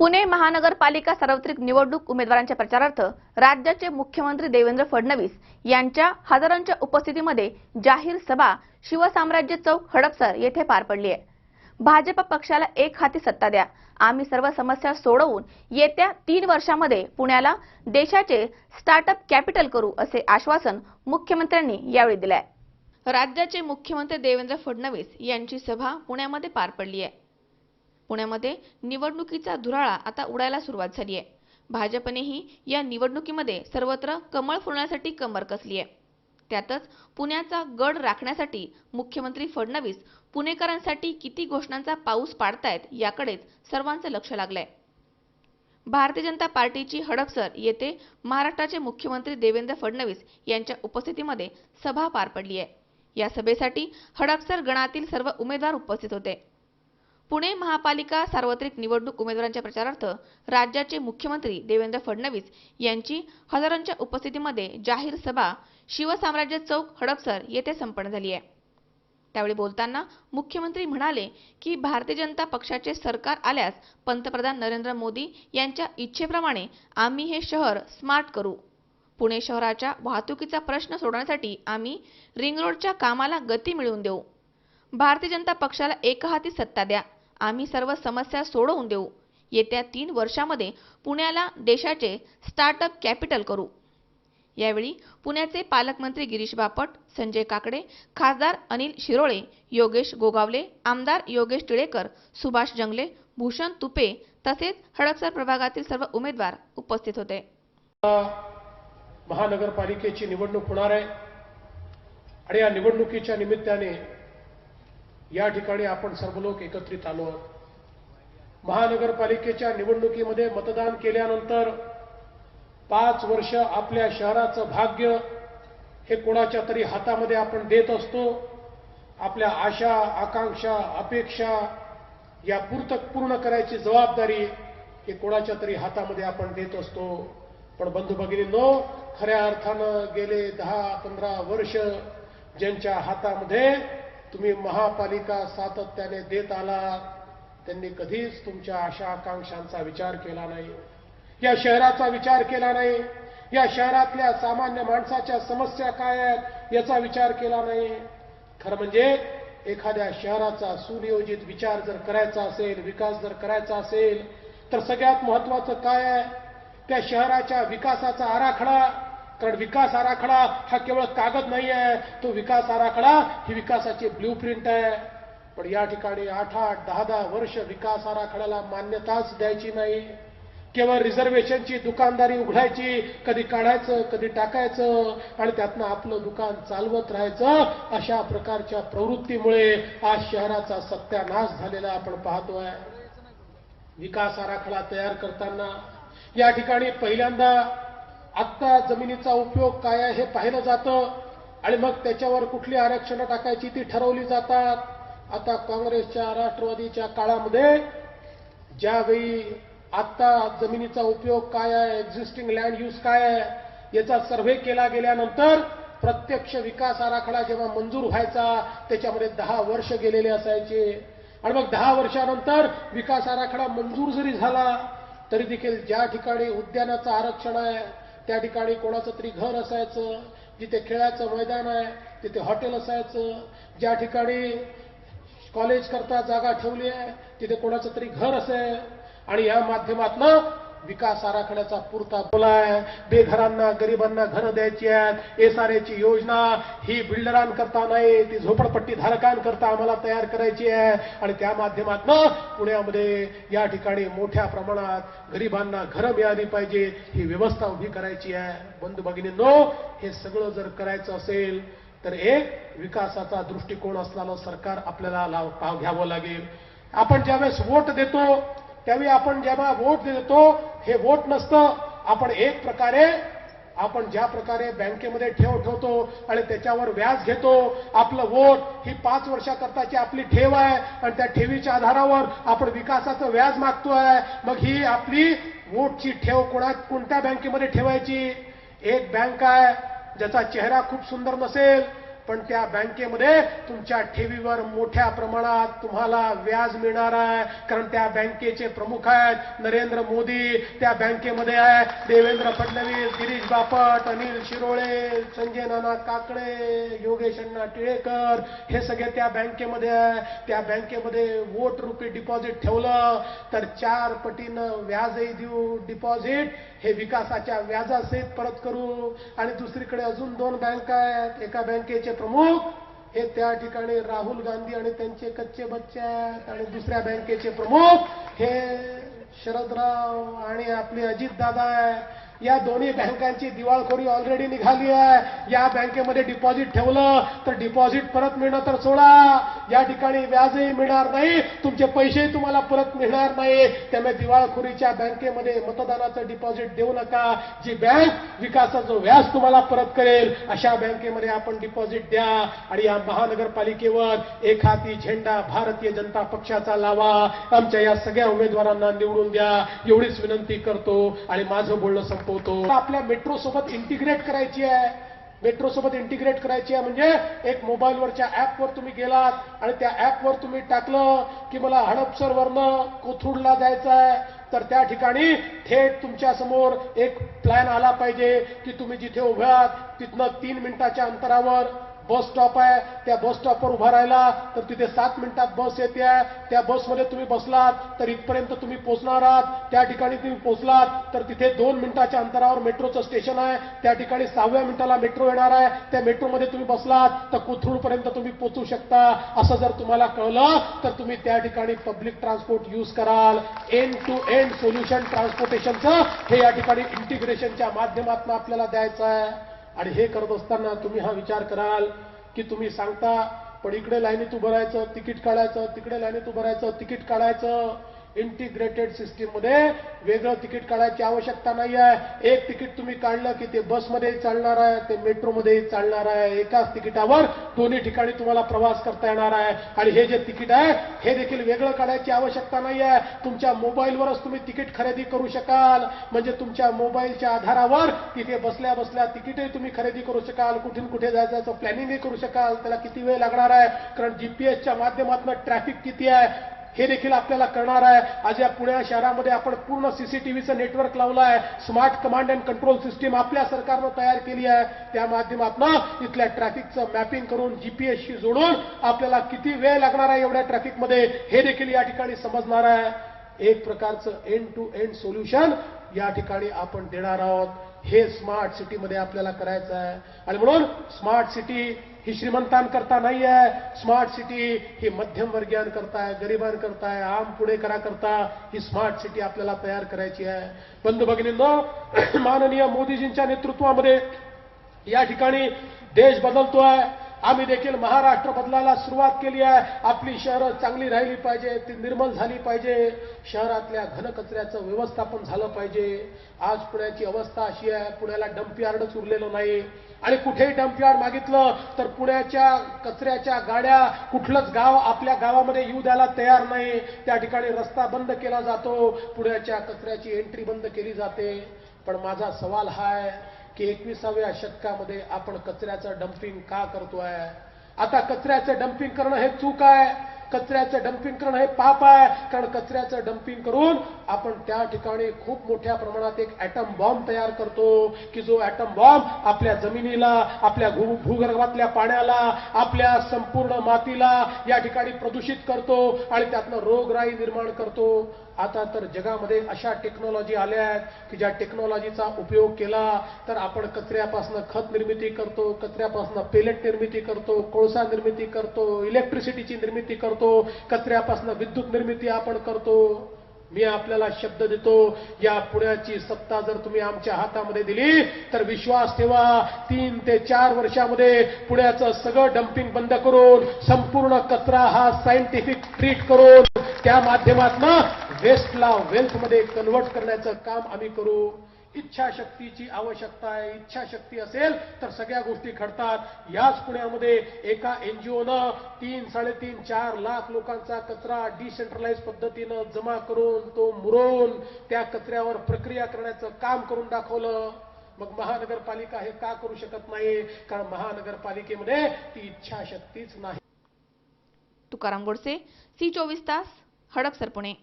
पुणे महानगरपालिका सार्वत्रिक निवडणूक उमेदवारांच्या प्रचारार्थ राज्याचे मुख्यमंत्री देवेंद्र फडणवीस यांच्या हजारांच्या उपस्थितीमध्ये जाहीर सभा शिवसाम्राज्य चौक हडपसर येथे पार पडली आहे भाजप पक्षाला एक हाती सत्ता द्या. आम्ही सर्व समस्या सोडवून येत्या तीन वर्षामध्ये पुण्याला देशाचे स्टार्टअप कॅपिटल करू असे आश्वासन मुख्यमंत्र्यांनी यावेळी दिले आहे राज्याचे मुख्यमंत्री देवेंद्र फडणवीस यांची सभा पुण्यामध्ये पार पडली आहे पुण्यामध्ये निवडणुकीचा धुराळा आता उडायला सुरुवात झाली आहे. भाजपनेही या निवडणुकीमध्ये सर्वत्र कमळ फुलण्यासाठी कंबर कसली आहे. त्यातच पुण्याचा गड राखण्यासाठी मुख्यमंत्री फडणवीस पुणेकरांसाठी किती घोषणांचा पाऊस पाडतायत याकडेच सर्वांचं लक्ष लागलंय. भारतीय जनता पार्टीची हडपसर येथे महाराष्ट्राचे मुख्यमंत्री देवेंद्र फडणवीस यांच्या उपस्थितीमध्ये सभा पार पडली आहे. या सभेसाठी हडपसर गणातील सर्व उमेदवार उपस्थित होते. पुणे महापालिका सार्वत्रिक निवडणूक उमेदवारांच्या प्रचारार्थ राज्याचे मुख्यमंत्री देवेंद्र फडणवीस यांची हजारांच्या उपस्थितीमध्ये जाहीर सभा शिवसाम्राज्य चौक हडपसर येथे संपन्न झाली आहे. त्यावेळी बोलताना मुख्यमंत्री म्हणाले की भारतीय जनता पक्षाचे सरकार आल्यास पंतप्रधान नरेंद्र मोदी यांच्या इच्छेप्रमाणे आम्ही हे शहर स्मार्ट करू. पुणे शहराच्या वाहतुकीचा प्रश्न सोडवण्यासाठी आम्ही रिंग रोडच्या कामाला गती मिळवून देऊ. भारतीय जनता पक्षाला एकहाती सत्ता द्या. आम्ही सर्व समस्या सोडवून देऊ. येत्या तीन वर्षामध्ये पुण्याला देशाचे स्टार्टअप कॅपिटल करू. यावेळी पुण्याचे पालकमंत्री गिरीश बापट संजय काकडे खासदार अनिल शिरोळे योगेश गोगावले आमदार योगेश टिळेकर सुभाष जंगले भूषण तुपे तसेच हडपसर प्रभागातील सर्व उमेदवार उपस्थित होते. महानगरपालिकेची निवडणूक होणार आहे आणि या निवडणुकीच्या निमित्ताने या ठिकाणी आपण सर्व लोक एकत्रित आलो आहोत. महानगरपालिकेच्या निवडणुकीमध्ये मतदान केल्यानंतर पाच वर्ष आपल्या शहराचं भाग्य हे कोणाच्या तरी हातामध्ये आपण देत असतो. आपल्या आशा आकांक्षा अपेक्षा या पूर्त पूर्ण करायची जबाबदारी हे कोणाच्या तरी हातामध्ये आपण देत असतो. पण बंधू भगिनींनो खऱ्या अर्थानं गेले दहा पंधरा वर्ष ज्यांच्या हातामध्ये तुम्ही महापालिका सातत्याने देत आलात त्यांनी कधीच तुमच्या आशा आकांक्षांचा विचार केला नाही. या शहराचा विचार केला नाही. या शहरातल्या सामान्य माणसाच्या समस्या काय आहेत याचा विचार केला नाही. खरं म्हणजे एखाद्या शहराचा सुनियोजित विचार जर करायचा असेल विकास जर करायचा असेल तर सगळ्यात महत्वाचं काय आहे त्या शहराच्या विकासाचा आराखडा कारण विकास आराखडा हा केवळ कागद नाही आहे तो विकास आराखडा ही विकासाची ब्ल्यू प्रिंट आहे. पण या ठिकाणी आठ आठ दहा दहा वर्ष विकास आराखड्याला मान्यताच द्यायची नाही. केवळ रिझर्वेशनची दुकानदारी उघडायची कधी काढायचं कधी टाकायचं आणि त्यातनं आपलं दुकान चालवत राहायचं अशा प्रकारच्या प्रवृत्तीमुळे आज शहराचा सत्यानाश झालेला आपण पाहतोय. विकास आराखडा तयार करताना या ठिकाणी पहिल्यांदा आत्ता जमिनीचा उपयोग काय आहे हे पाहिलं जातं आणि मग त्याच्यावर कुठली आरक्षणं टाकायची ती ठरवली जातात. आता काँग्रेसच्या राष्ट्रवादीच्या काळामध्ये ज्यावेळी आत्ता जमिनीचा उपयोग काय आहे एक्झिस्टिंग लँड यूज काय आहे याचा सर्व्हे केला गेल्यानंतर प्रत्यक्ष विकास आराखडा जेव्हा मंजूर व्हायचा त्याच्यामध्ये दहा वर्ष गेलेले असायचे. आणि मग दहा वर्षानंतर विकास आराखडा मंजूर जरी झाला तरी देखील ज्या ठिकाणी उद्यानाचं आरक्षण आहे त्या ठिकाणी कोणाचं तरी घर असायचं जिथे खेळाचं मैदान आहे तिथे हॉटेल असायचं ज्या ठिकाणी कॉलेज करता जागा ठेवली आहे तिथे कोणाचं तरी घर असेल. आणि या माध्यमातनं विकास आराखड्याचा पुरता बोलाय बेघरांना गरिबांना घरं द्यायची आहेत. एसआरएची योजना ही बिल्डरांकरता नाही ती झोपडपट्टी धारकांकरता आम्हाला तयार करायची आहे. आणि त्या माध्यमातनं पुण्यामध्ये या ठिकाणी मोठ्या प्रमाणात गरिबांना घरं मिळाली पाहिजे ही व्यवस्था उभी करायची आहे. बंधू भगिनींनो हे सगळं जर करायचं असेल तर एक विकासाचा दृष्टिकोन असणारं सरकार आपल्याला लाव- पाव घ्यावं लागेल. आपण ज्यावेळेस वोट देतो त्यावेळी आपण जेव्हा वोट देतो हे वोट नसतं. आपण एक प्रकारे आपण ज्या प्रकारे बँकेमध्ये ठेव ठेवतो आणि त्याच्यावर व्याज घेतो आपलं वोट ही पाच वर्षाकरताची आपली ठेव आहे आणि त्या ठेवीच्या आधारावर आपण विकासाचं व्याज मागतोय. मग ही आपली वोटची ठेव कोणा कोणत्या बँकेमध्ये ठेवायची? एक बँक आहे ज्याचा चेहरा खूप सुंदर नसेल पण त्या बँकेमध्ये तुमच्या ठेवीवर मोठ्या प्रमाणात तुम्हाला व्याज मिळणार आहे. कारण त्या बँकेचे प्रमुख आहेत नरेंद्र मोदी त्या बँकेमध्ये आहे देवेंद्र फडणवीस गिरीश बापट अनिल शिरोळे संजय नाना काकडे योगेश अण्णा टिळेकर हे सगळे त्या बँकेमध्ये आहे. त्या बँकेमध्ये वोट रुपी डिपॉझिट ठेवलं तर चार पटीनं व्याजही देऊ डिपॉझिट हे विकासाच्या व्याजासहित परत करू. आणि दुसरीकडे अजून दोन बँका आहेत. एका बँकेचे प्रमुख हे त्या ठिकाणी राहुल गांधी आणि त्यांचे कच्चे बच्चे आहेत. आणि दुसऱ्या बँकेचे प्रमुख हे शरदराव आणि आपले अजित दादा आहे या दोन्ही बँकांची दिवाळखोरी ऑलरेडी निघाली आहे. या बँकेमध्ये डिपॉझिट ठेवलं तर डिपॉझिट परत मिळणं तर सोडा. या ठिकाणी व्याजही मिळणार नाही. तुमचे पैसेही तुम्हाला परत मिळणार नाही. त्यामुळे दिवाळखोरीच्या बँकेमध्ये मतदानाचं डिपॉझिट देऊ नका. जी बँक विकासाचं व्याज तुम्हाला परत करेल अशा बँकेमध्ये आपण डिपॉझिट द्या. आणि या महानगरपालिकेवर एक हाती झेंडा भारतीय जनता पक्षाचा लावा. आमच्या या सगळ्या उमेदवारांना निवडून द्या. एवढीच विनंती करतो. आणि माझं बोलणं होतो. आपल्या मेट्रो सोबत इंटिग्रेट करायची आहे. मेट्रो सोबत इंटिग्रेट करायची आहे म्हणजे एक मोबाईलवरच्या ऍपवर तुम्ही गेलात आणि त्या ऍपवर तुम्ही टाकलं की मला हडपसरवरनं कोथरूडला जायचं आहे. तर त्या ठिकाणी थेट तुमच्यासमोर एक प्लॅन आला पाहिजे की तुम्ही जिथे उभ्यात तिथनं तीन मिनिटाच्या अंतरावर बस स्टॉप आहे. त्या बस स्टॉपवर उभा राहिला तर तिथे सात मिनिटात बस येते. आहे त्या बसमध्ये तुम्ही बसलात तर इथपर्यंत तुम्ही पोहोचणार आहात. त्या ठिकाणी तुम्ही पोहोचलात तर तिथे दोन मिनिटाच्या अंतरावर मेट्रोचं स्टेशन आहे. त्या ठिकाणी सहाव्या मिनिटाला मेट्रो येणार आहे. त्या मेट्रोमध्ये तुम्ही बसलात तर कोथरूडपर्यंत तुम्ही पोहोचू शकता. असं जर तुम्हाला कळलं तर तुम्ही त्या ठिकाणी पब्लिक ट्रान्सपोर्ट यूज कराल. एंड टू एंड सोल्युशन ट्रान्सपोर्टेशनचं हे या ठिकाणी इंटिग्रेशनच्या माध्यमातून आपल्याला द्यायचं आहे. आणि हे करत असताना तुम्ही हा विचार कराल की तुम्ही सांगता पण इकडे लाईनीत उभं राहायचं तिकीट काढायचं तिकडे लाईनीत उभं राहायचं तिकीट काढायचं. इंटिग्रेटेड सिस्टीममध्ये वेगळं तिकीट काढायची आवश्यकता नाही आहे एक तिकीट तुम्ही काढलं की ते बसमध्येही चालणार आहे ते मेट्रोमध्येही चालणार आहे. एकाच तिकिटावर दोन्ही ठिकाणी तुम्हाला प्रवास करता येणार आहे. आणि हे जे तिकीट आहे हे देखील वेगळं काढायची आवश्यकता नाही आहे तुमच्या मोबाईलवरच तुम्ही तिकीट खरेदी करू शकाल. म्हणजे तुमच्या मोबाईलच्या आधारावर तिथे बसल्या बसल्या तिकीटही तुम्ही खरेदी करू शकाल. कुठून कुठे जायचं प्लॅनिंगही करू शकाल. त्याला किती वेळ लागणार आहे? कारण जीपीएसच्या माध्यमातून ट्रॅफिक किती आहे? हे देखील आपल्याला करणार आहे. आज या पुणे शहरामध्ये आपण पूर्ण सीसीटीव्हीचं नेटवर्क लावलं आहे. Smart command and control system आपल्या सरकारनं तयार केली आहे. त्या माध्यमातून इथल्या ट्रॅफिकचं मॅपिंग करून जीपीएसशी जोडून आपल्याला किती वेळ लागणार आहे एवढ्या ट्रॅफिकमध्ये हे देखील या ठिकाणी समजणार आहे. एक प्रकारचं एंड टू एंड सोल्युशन या ठिकाणी आपण देणार आहोत. हे स्मार्ट सिटीमध्ये आपल्याला करायचं आहे. आणि म्हणून स्मार्ट सिटी ही श्रीमंतांकरता नाही आहे. स्मार्ट सिटी ही मध्यमवर्गीयांकरता आहे गरिबांकरता आहे आम पुणेकराकरता ही स्मार्ट सिटी आपल्याला तयार करायची आहे. बंधू भगिनींनो माननीय मोदीजींच्या नेतृत्वामध्ये या ठिकाणी देश बदलतो आहे आम्ही देखील महाराष्ट्र बदलायला सुरुवात केली आहे. आपली शहरं चांगली राहिली पाहिजे ती निर्मल झाली पाहिजे. शहरातल्या घनकचऱ्याचं व्यवस्थापन झालं पाहिजे. आज पुण्याची अवस्था अशी आहे पुण्याला डम्पयार्डच उरलेलं नाही. आणि कुठेही डम्पयार्ड मागितलं तर पुण्याच्या कचऱ्याच्या गाड्या कुठलंच गाव आपल्या गावामध्ये येऊ द्यायला तयार नाही. त्या ठिकाणी रस्ता बंद केला जातो. पुण्याच्या कचऱ्याची एंट्री बंद केली जाते. पण माझा सवाल हा आहे की एकविसाव्या शतकामध्ये आपण कचऱ्याचं डम्पिंग का करतोय? आता कचऱ्याचं डम्पिंग करणं हे चूक आहे. कचऱ्याचं डम्पिंग करणं हे पाप आहे. कारण कचऱ्याचं डम्पिंग करून आपण त्या ठिकाणी खूप मोठ्या प्रमाणात एक ॲटम बॉम्ब तयार करतो की जो ॲटम बॉम्ब आपल्या जमिनीला आपल्या भू भूगर्भातल्या पाण्याला आपल्या संपूर्ण मातीला या ठिकाणी प्रदूषित करतो आणि त्यातनं रोगराई निर्माण करतो. आता तर जगामध्ये अशा टेक्नॉलॉजी आल्या आहेत की ज्या टेक्नॉलॉजीचा उपयोग केला तर आपण कचऱ्यापासून खत निर्मिती करतो कचऱ्यापासून पेलेट निर्मिती करतो कोळसा निर्मिती करतो इलेक्ट्रिसिटीची निर्मिती करतो कचऱ्यापासून विद्युत निर्मिती आपण करतो. मी आपल्याला शब्द देतो या पुण्याची सत्ता जर तुम्ही आमच्या हातामध्ये दिली तर विश्वास ठेवा तीन ते चार वर्षामध्ये पुण्याचं सगळं डम्पिंग बंद करून संपूर्ण कचरा हा सायंटिफिक ट्रीट करून त्या माध्यमातून वेस्टला वेल्थमध्ये कन्वर्ट करण्याचं काम आम्ही करू. इच्छाशक्तीची आवश्यकता आहे. इच्छाशक्ती असेल तर सगळ्या गोष्टी घडतात. याच पुण्यामध्ये एका एनजीओनं तीन साडेतीन चार लाख लोकांचा कचरा डिसेंट्रलाइज पद्धतीनं जमा करून तो मुरवून त्या कचऱ्यावर प्रक्रिया करण्याचं काम करून दाखवलं. मग महानगरपालिका हे का करू शकत नाही? कारण महानगरपालिकेमध्ये ती इच्छाशक्तीच नाही. तुकाराम गोडसे सी चोवीस तास हडपसर पुणे.